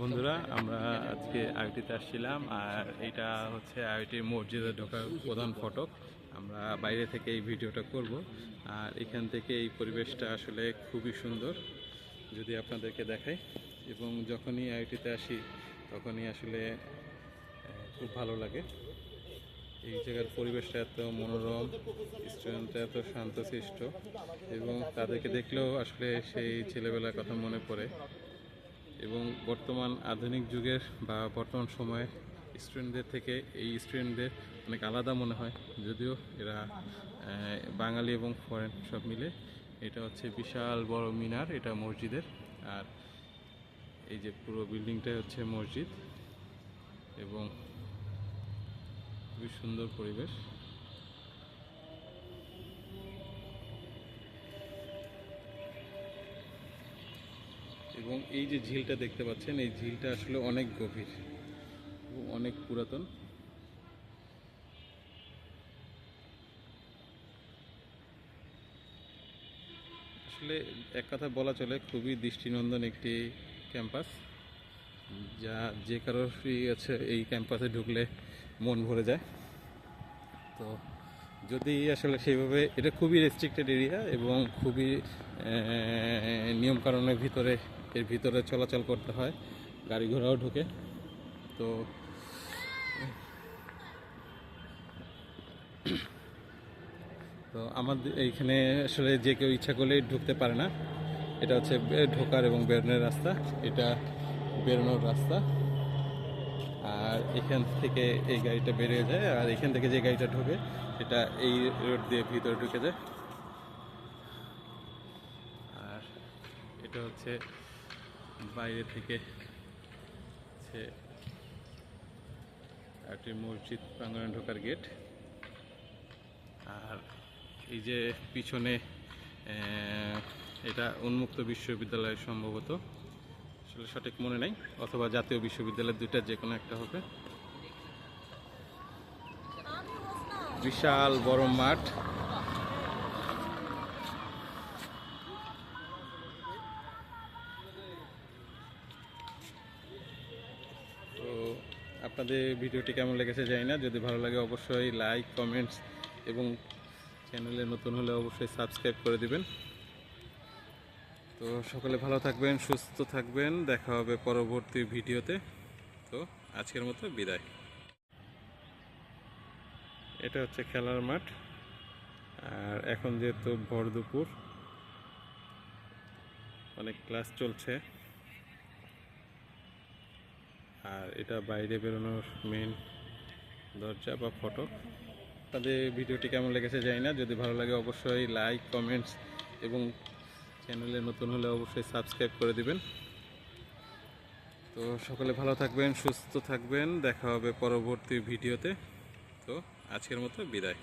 বন্ধুরা, আমরা আজকে আইটিতে আসছিলাম, আর এটা হচ্ছে আইটির মসজিদে ঢোকার প্রধান ফটক। আমরা বাইরে থেকে এই ভিডিওটা করব, আর এখান থেকে এই পরিবেশটা আসলে খুবই সুন্দর, যদি আপনাদেরকে দেখাই। এবং যখনই আইটিতে আসি, তখনই আসলে খুব ভালো লাগে। এই জায়গার পরিবেশটা এত মনোরম, স্টুডেন্টরা এত শান্তশিষ্ট, এবং তাদেরকে দেখলেও আসলে সেই ছেলেবেলার কথা মনে পড়ে। এবং বর্তমান আধুনিক যুগের বা বর্তমান সময়ে স্টুডেন্টদের থেকে এই স্টুডেন্টদের অনেক আলাদা মনে হয়। যদিও এরা বাঙালি এবং ফরেন সব মিলে এটা হচ্ছে বিশাল বড় মিনার, এটা মসজিদের। আর এই যে পুরো বিল্ডিংটাই হচ্ছে মসজিদ এবং খুবই সুন্দর পরিবেশ। এবং এই যে ঝিলটা দেখতে পাচ্ছেন, এই ঝিলটা আসলে অনেক গভীর অনেক পুরাতন। আসলে এক কথা বলা চলে, খুবই দৃষ্টিনন্দন একটি ক্যাম্পাস, যা যে কারোরই আছে এই ক্যাম্পাসে ঢুকলে মন ভরে যায়। তো যদি আসলে সেইভাবে, এটা খুবই রেস্ট্রিক্টেড এরিয়া এবং খুবই নিয়মকানুনের ভিতরে এর ভিতরে চলাচল করতে হয়, গাড়ি ঘোড়াও ঢুকে। তো তো আমাদের এইখানে আসলে যে কেউ ইচ্ছা করলেই ঢুকতে পারে না। এটা হচ্ছে ঢোকার এবং বেরোনোর রাস্তা। এটা বেরোনোর রাস্তা। আর এখান থেকে এই গাড়িটা বেরিয়ে যায়, আর এখান থেকে যে গাড়িটা ঢোকে, সেটা এই রোড দিয়ে ভিতরে ঢুকে যায়। আর এটা হচ্ছে বাইরে থেকে হচ্ছে একটি মসজিদ প্রাঙ্গণে ঢোকার গেট। আর এই যে পিছনে এটা উন্মুক্ত বিশ্ববিদ্যালয় সম্ভবত। আসলে সঠিক মনে নাই অথবা জাতীয় বিশ্ববিদ্যালয় দুইটা যে কোনো একটা হবে। বিশাল বড় মাঠ তো আপনাদের ভিডিওটি কেমন লেগেছে জানি না। যদি ভালো লাগে অবশ্যই লাইক কমেন্টস এবং চ্যানেলে নতুন হলে অবশ্যই সাবস্ক্রাইব করে দিবেন। তো সকলে ভালো থাকবেন, সুস্থ থাকবেন। দেখা হবে পরবর্তী ভিডিওতে। তো আজকের মতো বিদায়। এটা হচ্ছে খেলার মাঠ। আর এখন যেহেতু ভর দুপুর, অনেক ক্লাস চলছে। আর এটা বাইরে বেরোনোর মেন দরজা বা ফটক তাদের ভিডিওটি কেমন লেগেছে জানি না। যদি ভালো লাগে অবশ্যই লাইক কমেন্টস এবং চ্যানেলে নতুন হলে অবশ্যই সাবস্ক্রাইব করে দিবেন। তো সকলে ভালো থাকবেন, সুস্থ থাকবেন। দেখা হবে পরবর্তী ভিডিওতে। তো আজকের মতো বিদায়।